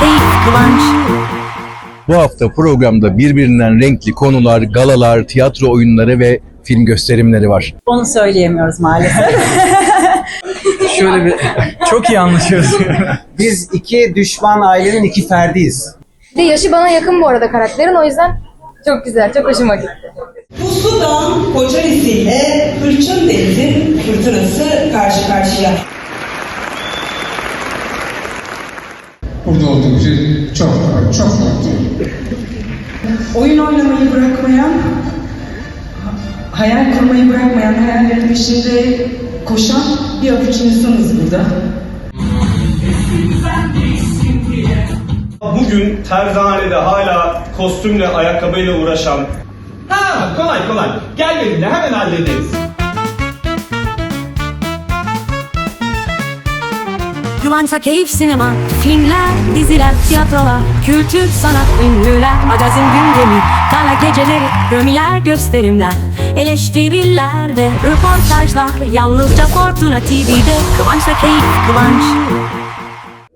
keyif, kıvanç. Bu hafta programda birbirinden renkli konular, galalar, tiyatro oyunları ve film gösterimleri var. Onu söyleyemiyoruz maalesef. Şöyle bir çok iyi anlaşıyoruz. Biz iki düşman ailenin iki ferdiyiz. Bir de yaşı bana yakın bu arada karakterin o yüzden çok güzel, çok hoşuma gitti. Puslu Kocaeli ile Hırçın Deniz'in fırtınası karşı karşıya. Burada olduğumuz için çok çok mutluyum. Oyun oynamayı bırakmayan, ha- hayal kurmayı bırakmayan, hayallerin peşinde koşan bir avuç insanız burada. Bugün terzihanede hala kostümle, ayakkabıyla uğraşan Ha kolay kolay. Gel benimle hemen hallederiz. Kıvançla keyif sinema, filmler, diziler, tiyatrolar, kültür, sanat, ünlüler, magazin gündemi, gala geceleri, premier gösterimler, eleştiriler ve röportajlar, yalnızca Fortuna TV'de Kıvançla keyif, kıvanç.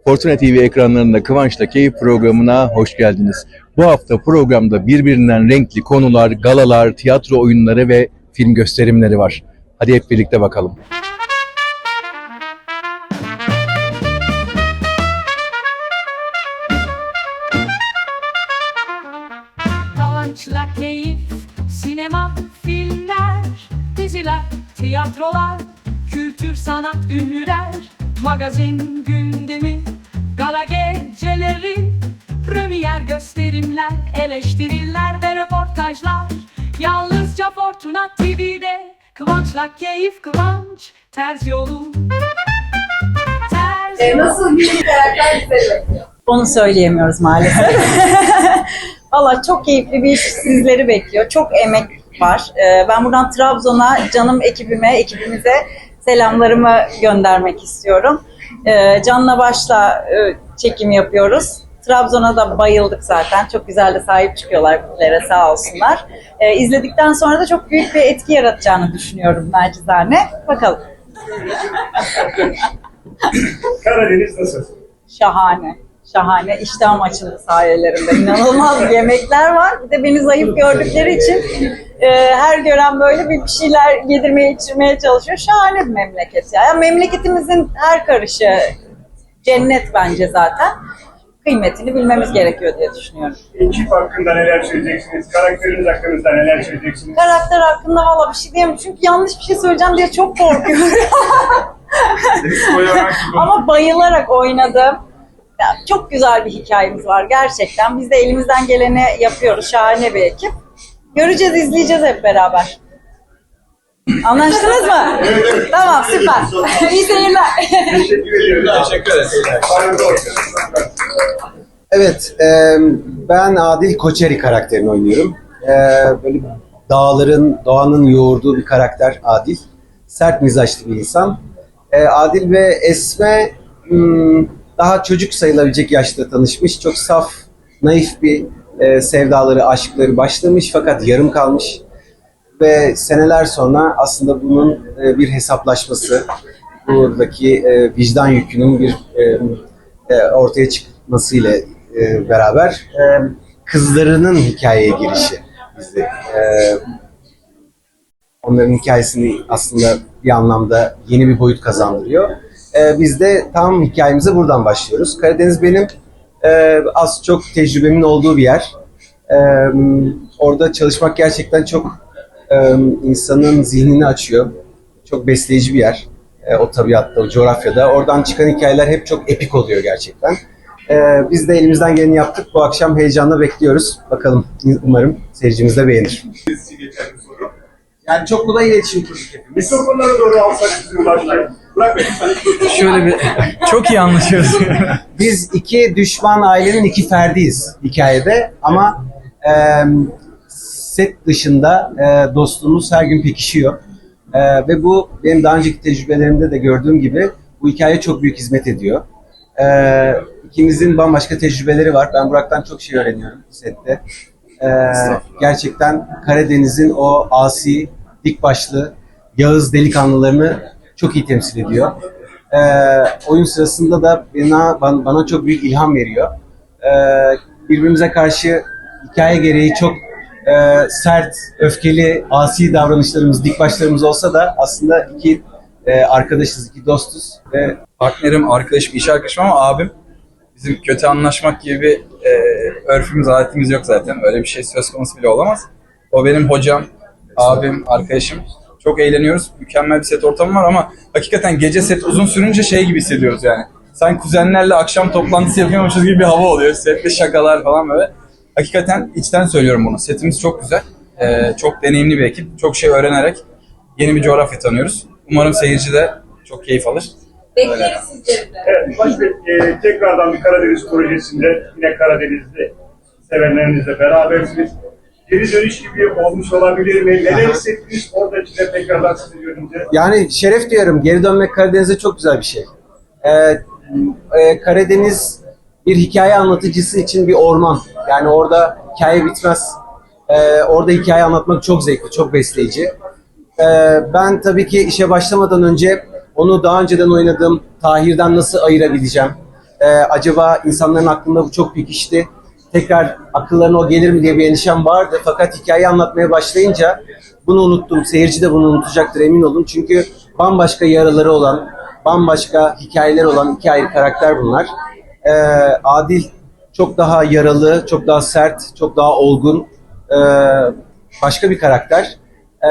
Fortuna TV ekranlarında Kıvanç'la Keyif programına hoş geldiniz. Bu hafta programda birbirinden renkli konular, galalar, tiyatro oyunları ve film gösterimleri var. Hadi hep birlikte bakalım. Sanat, ünlüler, magazin gündemi, gala geceleri, premier gösterimler, eleştiriler ve röportajlar. Yalnızca Fortuna TV'de Kıvançla keyif, kıvanç, ters yolu. Ters Nasıl bir karakter bize? Onu söyleyemiyoruz maalesef. Valla çok keyifli bir iş sizleri bekliyor. Çok emek var. Ee, Ben buradan Trabzon'a, canım ekibime, ekibimize selamlarımı göndermek istiyorum. Ee, Canla başla e, çekim yapıyoruz. Trabzon'a da bayıldık zaten. Çok güzel de sahip çıkıyorlar bizlere sağ olsunlar. İzledikten sonra da çok büyük bir etki yaratacağını düşünüyorum nacizane. Bakalım. Karadeniz nasıl? Şahane. Şahane. İştahım açıldı sayelerinde. İnanılmaz yemekler var. Bir de beni zayıf gördükleri için e, her gören böyle bir bir şeyler yedirmeye içirmeye çalışıyor. Şahane bir memleket ya. Yani memleketimizin her karışı cennet bence zaten. Kıymetini bilmemiz gerekiyor diye düşünüyorum. Ekip hakkında neler söyleyeceksiniz? Karakteriniz hakkında neler söyleyeceksiniz? Karakter hakkında valla bir şey diyemem. Çünkü yanlış bir şey söyleyeceğim diye çok korkuyorum. Ama bayılarak oynadım. Ya, çok güzel bir hikayemiz var gerçekten. Biz de elimizden geleni yapıyoruz. Şahane bir ekip. Göreceğiz, izleyeceğiz hep beraber. Anlaştınız mı? Tamam, süper. İyi seyirler. Teşekkür ederiz. Evet, e, ben Adil Koçeri karakterini oynuyorum. E, böyle dağların, doğanın yoğurduğu bir karakter Adil. Sert mizaçlı bir insan. E, Adil ve Esme hmm, daha çocuk sayılabilecek yaşta tanışmış. Çok saf, naif bir e, sevdaları, aşkları başlamış fakat yarım kalmış. Ve seneler sonra aslında bunun e, bir hesaplaşması, buradaki e, vicdan yükünün bir e, e, ortaya çıkmasıyla e, beraber e, kızlarının hikayeye girişi bizi e, onların hikayesini aslında bir anlamda yeni bir boyut kazandırıyor. E, biz de tam hikayemize buradan başlıyoruz. Karadeniz benim e, az çok tecrübemin olduğu bir yer. E, orada çalışmak gerçekten çok e, insanın zihnini açıyor. Çok besleyici bir yer. E, o tabiatta, o coğrafyada. Oradan çıkan hikayeler hep çok epik oluyor gerçekten. E, biz de elimizden geleni yaptık. Bu akşam heyecanla bekliyoruz. Bakalım umarım seyircimiz de beğenir. Yani çok kolay iletişim kurduk hepimiz. Mikrofonlara doğru alsak sizi başlayalım. Şöyle bir çok iyi anlaşıyoruz. Biz iki düşman ailenin iki ferdiyiz hikayede ama e, set dışında e, dostluğumuz her gün pekişiyor. E, ve bu benim daha önceki tecrübelerimde de gördüğüm gibi bu hikaye çok büyük hizmet ediyor. E, ikimizin bambaşka tecrübeleri var. Ben Burak'tan çok şey öğreniyorum sette. E, gerçekten Karadeniz'in o asi, dik başlı, Yağız delikanlılarını çok iyi temsil ediyor. E, oyun sırasında da bana, bana, çok büyük ilham veriyor. e, birbirimize karşı hikaye gereği çok e, sert, öfkeli, asi davranışlarımız, dik başlarımız olsa da aslında iki e, arkadaşız, iki dostuz ve Partnerim, arkadaşım, iş arkadaşım ama abim. Bizim kötü anlaşmak gibi bir e, örfümüz, adetimiz yok zaten. Öyle bir şey söz konusu bile olamaz. O benim hocam, abim, arkadaşım. Çok eğleniyoruz. Mükemmel bir set ortamı var ama hakikaten gece set uzun sürünce şey gibi hissediyoruz yani. Sanki kuzenlerle akşam toplantısı yapıyormuşuz gibi bir hava oluyor. Sette şakalar falan böyle. Hakikaten içten söylüyorum bunu. Setimiz çok güzel. E, çok deneyimli bir ekip. Çok şey öğrenerek yeni bir coğrafya tanıyoruz. Umarım seyirci de çok keyif alır. Bekleriz sizleri de. Evet, başta e, tekrardan bir Karadeniz projesinde yine Karadeniz'de sevenlerinizle berabersiniz. Geri dönüş gibi olmuş olabilir mi? Neler hissettiniz orada içinde tekrardan sizi görünce? Yani şeref diyorum. Geri dönmek Karadeniz'e çok güzel bir şey. Ee, e, Karadeniz bir hikaye anlatıcısı için bir orman. Yani orada hikaye bitmez. Ee, orada hikaye anlatmak çok zevkli, çok besleyici. Ee, ben tabii ki işe başlamadan önce onu daha önceden oynadığım Tahir'den nasıl ayırabileceğim? Ee, acaba insanların aklında bu çok pekişti. Tekrar akıllarına o gelir mi diye bir endişem vardı. Fakat hikaye anlatmaya başlayınca bunu unuttum. Seyirci de bunu unutacaktır emin olun. Çünkü bambaşka yaraları olan, bambaşka hikayeler olan iki ayrı karakter bunlar. Ee, Adil çok daha yaralı, çok daha sert, çok daha olgun, ee, başka bir karakter. Ee,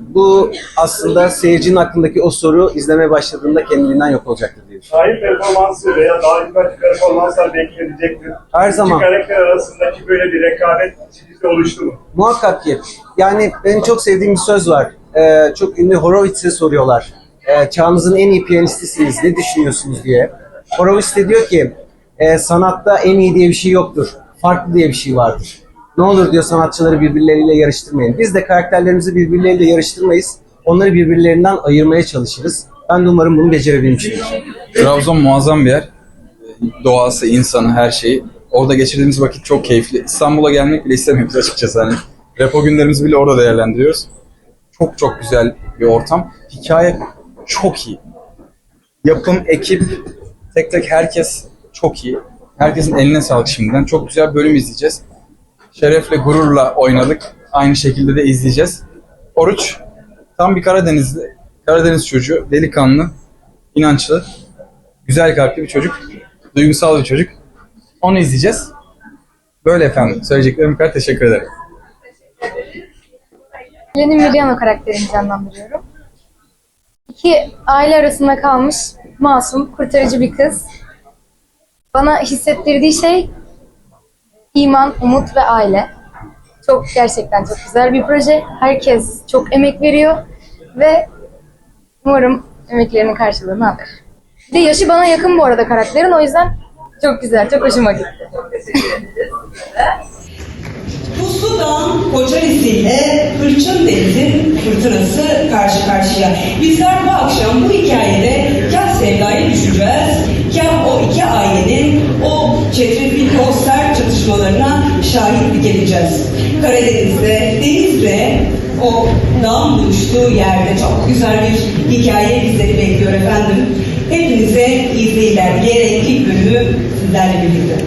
bu aslında seyircinin aklındaki o soru izlemeye başladığında kendiliğinden yok olacaktır diye düşünüyorum. Şahin performansı veya daha yukarı performanslar beklenecektir. Her zaman. İki karakter arasındaki böyle bir rekabet sizde oluştu mu? Muhakkak ki. Yani benim çok sevdiğim bir söz var. Ee, çok ünlü Horowitz'e soruyorlar. Ee, çağınızın en iyi piyanistisiniz, ne düşünüyorsunuz diye. Horowitz de diyor ki, e, sanatta en iyi diye bir şey yoktur. Farklı diye bir şey vardır. Ne olur diyor sanatçıları birbirleriyle yarıştırmayın. Biz de karakterlerimizi birbirleriyle yarıştırmayız. Onları birbirlerinden ayırmaya çalışırız. Ben de umarım bunu becerebilmişimdir. Trabzon muazzam bir yer. Doğası, insanı, her şeyi. Orada geçirdiğimiz vakit çok keyifli. İstanbul'a gelmek bile istemiyoruz açıkçası. Hani repo günlerimizi bile orada değerlendiriyoruz. Çok çok güzel bir ortam. Hikaye çok iyi. Yapım, ekip, tek tek herkes çok iyi. Herkesin eline sağlık şimdiden. Çok güzel bölüm izleyeceğiz. Şerefle, gururla oynadık. Aynı şekilde de izleyeceğiz. Oruç, tam bir Karadenizli, Karadeniz çocuğu, delikanlı, inançlı, güzel kalpli bir çocuk, duygusal bir çocuk. Onu izleyeceğiz. Böyle efendim. Söyleyeceklerim kadar. Teşekkür ederim. Yeni Miriano karakterini canlandırıyorum. İki aile arasında kalmış masum, kurtarıcı bir kız. Bana hissettirdiği şey iman, umut ve aile. Çok gerçekten çok güzel bir proje. Herkes çok emek veriyor ve umarım emeklerinin karşılığını alır. Bir de yaşı bana yakın bu arada karakterin o yüzden çok güzel, çok hoşuma gitti. Puslu Dağ'ın Kocaeli ile Hırçın Deniz'in fırtınası karşı karşıya. Bizler bu akşam bu hikayede kah sevdaya düşeceğiz, kah o iki ailenin o çetrefilli, o sert çatışmalarına şahit geleceğiz. Karadeniz'de, denizle o dağın buluştuğu yerde çok güzel bir hikaye bizleri bekliyor efendim. Hepinize iyi seyirler diyerek ilk sizlerle birlikte.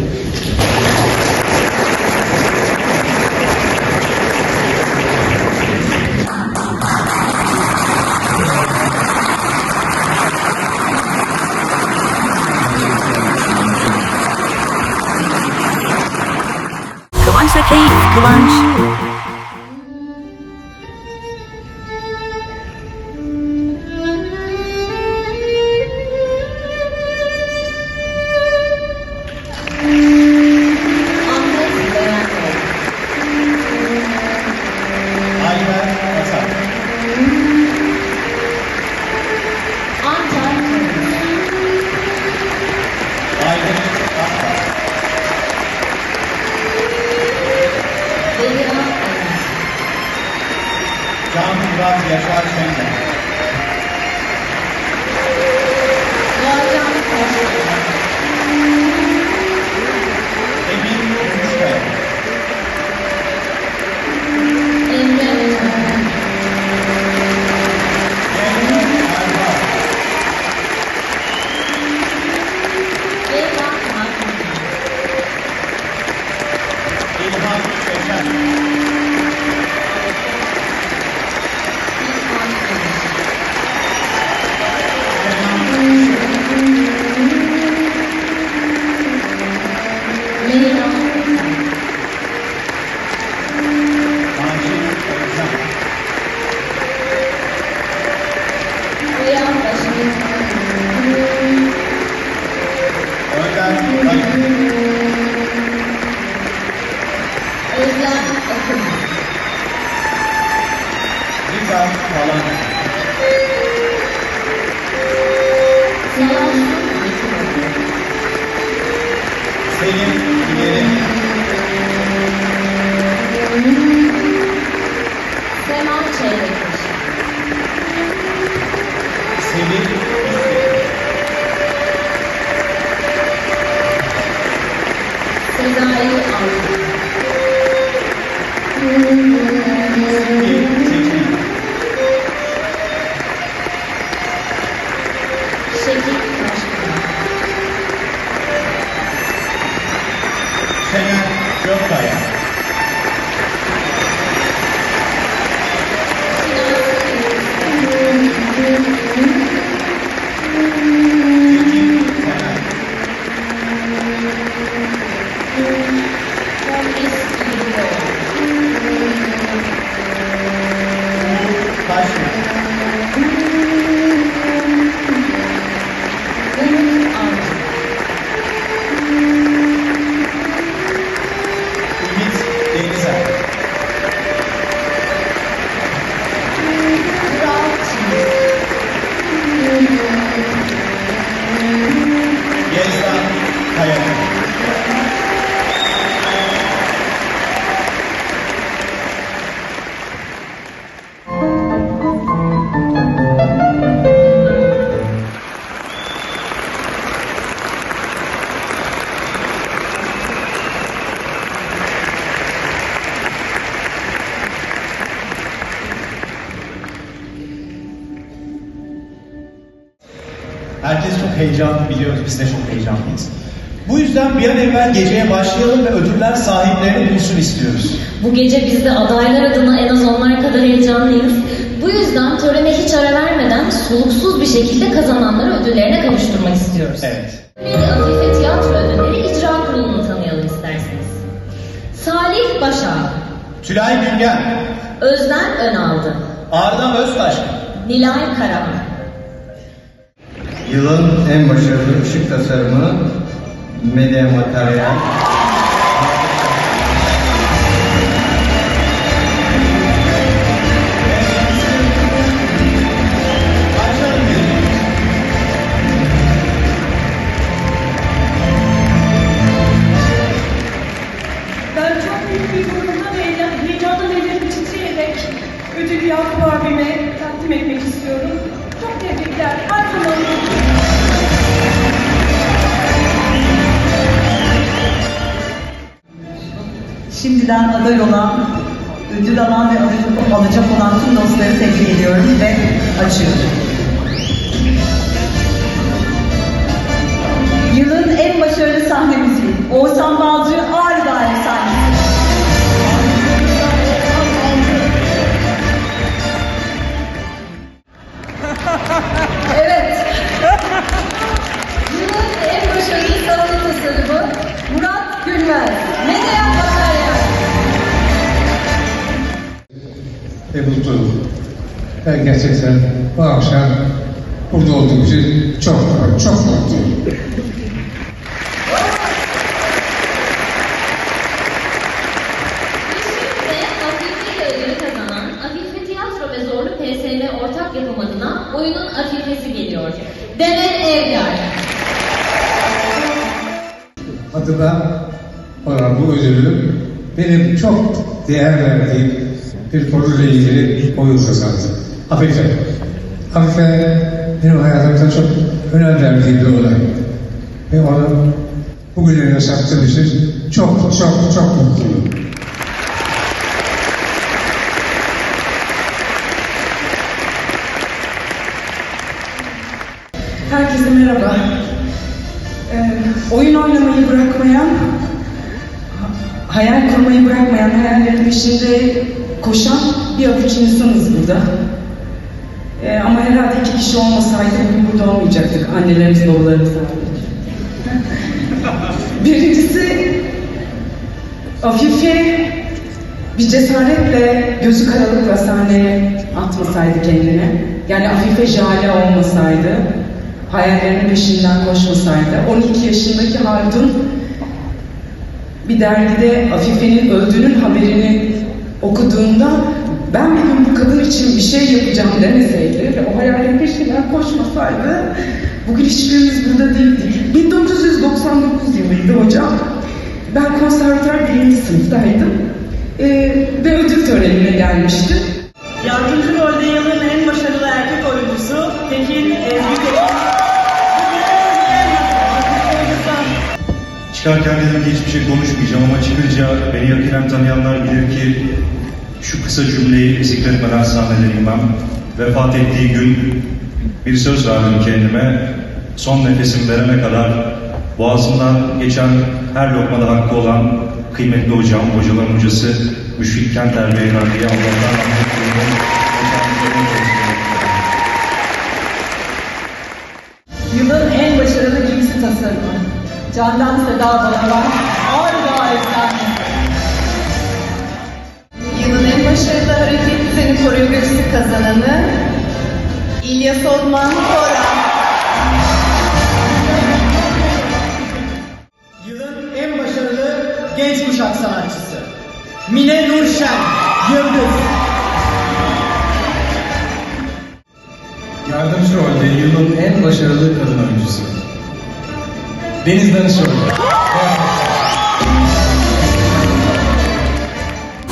Mustafa Kalan. Selim İleri. Sema Çeyrek. Selim Sezai Altın. Şener Gökkaya. Biz de çok heyecanlıyız. Bu yüzden bir an evvel geceye başlayalım ve ödüller sahiplerini bulsun istiyoruz. Bu gece biz de adaylar adına en az onlar kadar heyecanlıyız. Bu yüzden törene hiç ara vermeden soluksuz bir şekilde kazananları ödüllerine kavuşturmak istiyoruz. Evet. De Afife Tiyatro Ödülleri İcra Kurulu'nu tanıyalım isterseniz. Salih Başar, Tülay Güngen, Özden Önaldı, Arda Öztaşkın, Nilay Karan, Yılın en başarılı ışık tasarımı Medya Materyal. Ödülü Yakup abime takdim etmek istiyorum. Çok tebrikler. Her Şimdiden aday olan, ödül alan ve ödül alacak olan tüm dostları tebrik ediyorum ve açıyorum. Yılın en başarılı sahne müziği. Oğuzhan Balcı Ağrı Daire sahnesi. Evet. Yılın en başarılı sahne tasarımı Murat Gülmez. Medya Materyal. Ve mutluyum. Ben gerçekten bu akşam burada olduğum için çok çok mutluyum. PSM ortak yapım adına oyunun Afifesi geliyor. Demet Evgar. Adıma olan bu ödülü benim çok değer verdiğim bir konuyla ilgili oyun kazandı. Afife. Afife benim hayatımda çok önem verdiğim bir olay. Ve onu bugüne yaşattığım için çok çok çok mutluyum. Herkese merhaba. Ee, oyun oynamayı bırakmayan, ha- hayal kurmayı bırakmayan, hayallerin peşinde koşan bir avuç insanız burada. Ee, ama herhalde iki kişi olmasaydı bugün burada olmayacaktık. Annelerimiz, babalarımız hariç. Birincisi Afife bir cesaretle, gözü karalıkla sahneye atmasaydı kendini. Yani Afife Jale olmasaydı, hayallerinin peşinden koşmasaydı. 12 yaşındaki Haldun bir dergide Afife'nin öldüğünün haberini okuduğunda ben bir gün bu kadın için bir şey yapacağım demeseydi ve o hayallerin peşinden koşmasaydı Bugün hiçbirimiz burada değildik. 1999 yılıydı hocam. Ben konservatuar birinci sınıftaydım. Ee, ve ödül törenine gelmiştim. Yardımcı rolde yılın en başarılı erkek oyuncusu Tekin Çıkarken dedim ki hiçbir şey konuşmayacağım ama çıkınca beni yakinen tanıyanlar bilir ki şu kısa cümleyi zikretmeden sahneden inmem. Vefat ettiği gün bir söz verdim kendime. Son nefesimi verene kadar boğazımdan geçen her lokmada hakkı olan kıymetli hocam, hocaların hocası Müşfik Kenter Beyefendi'ye Allah'tan rahmet diliyorum. Candan Seda Balaban. Harika efsane. Yılın en başarılı hareket düzeni koreografisi kazananı İlyas Osman Koran. Yılın en başarılı genç kuşak sanatçısı. Mine Nurşen, Yıldız. Yardımcı rolde yılın en başarılı kadın oyuncusu. Deniz Danışoğlu.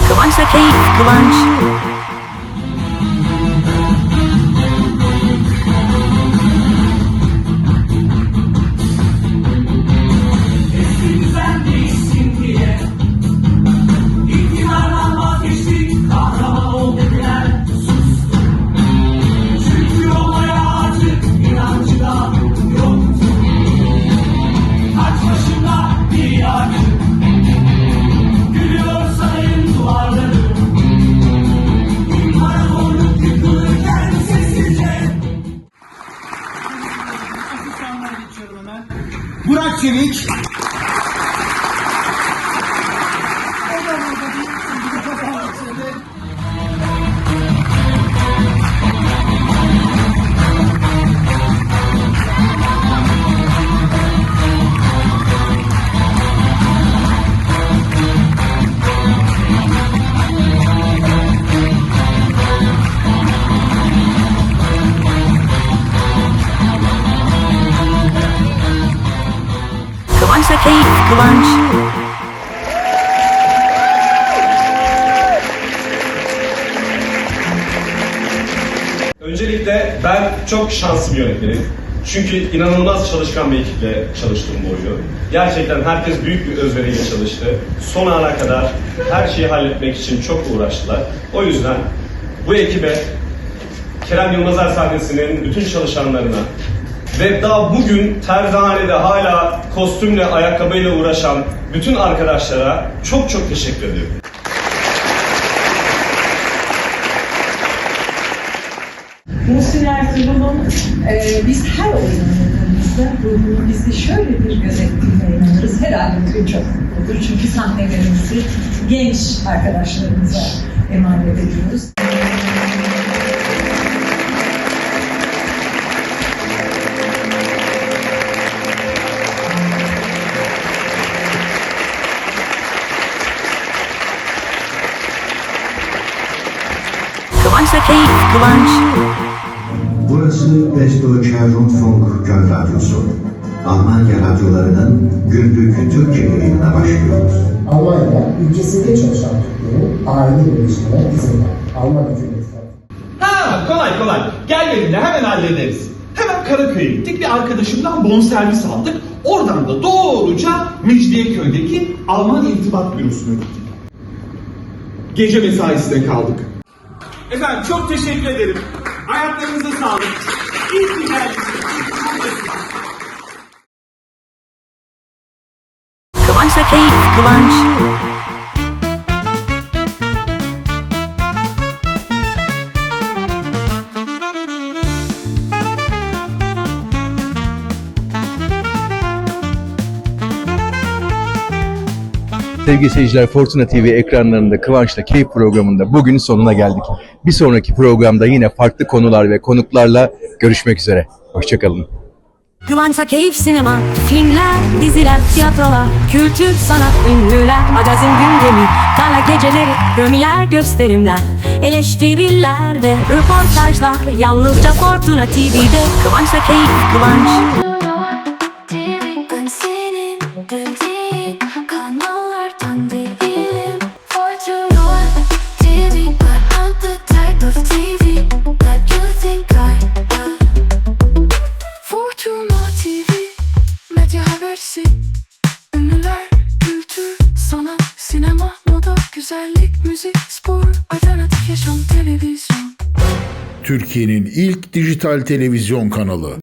Kıvançla keyif, kıvanç. Çok şanslı bir yönetmenim. Çünkü inanılmaz çalışkan bir ekiple çalıştım bu oyunu. Gerçekten herkes büyük bir özveriyle çalıştı. Son ana kadar her şeyi halletmek için çok uğraştılar. O yüzden bu ekibe Kerem Yılmazer sahnesinin bütün çalışanlarına ve daha bugün terzihanede hala kostümle, ayakkabıyla uğraşan bütün arkadaşlara çok çok teşekkür ediyorum. Muhsin Ertuğrul'un e, biz her oyunlarımızda ruhunu bizi şöyle bir gözettiğine inanırız. Herhalde bugün çok mutludur. Çünkü sahnelerimizi genç arkadaşlarımıza emanet ediyoruz. Kıvançla keyif, kıvanç. Burası Westdeutscher Rundfunk Göl Radyosu. Almanya radyolarının günlük Türkçe yayınına başlıyoruz. Almanya ülkesinde çalışan Türklerin aile birleşimine izin var. Alman hükümeti Ha kolay kolay. Gel benimle hemen hallederiz. Hemen Karaköy'e gittik bir arkadaşımdan bonservis aldık. Oradan da doğruca Mecidiyeköy'deki Alman İrtibat Bürosu'na gittik. Gece mesaisine kaldık. Efendim çok teşekkür ederim. Ayaklarınıza sağlık. İyi ki geldiniz. Kıvançla kıvanç. Sevgili seyirciler Fortuna TV ekranlarında Kıvanç'la Keyif programında bugünün sonuna geldik. Bir sonraki programda yine farklı konular ve konuklarla görüşmek üzere. Hoşçakalın. Kıvançsa keyif sinema, filmler, diziler, tiyatrolar, kültür, sanat, ünlüler, magazin gündemi, gala geceleri, premier gösterimler, eleştiriler ve röportajlar, yalnızca Fortuna TV'de Kıvançsa keyif, Kıvanç. Türkiye'nin ilk dijital televizyon kanalı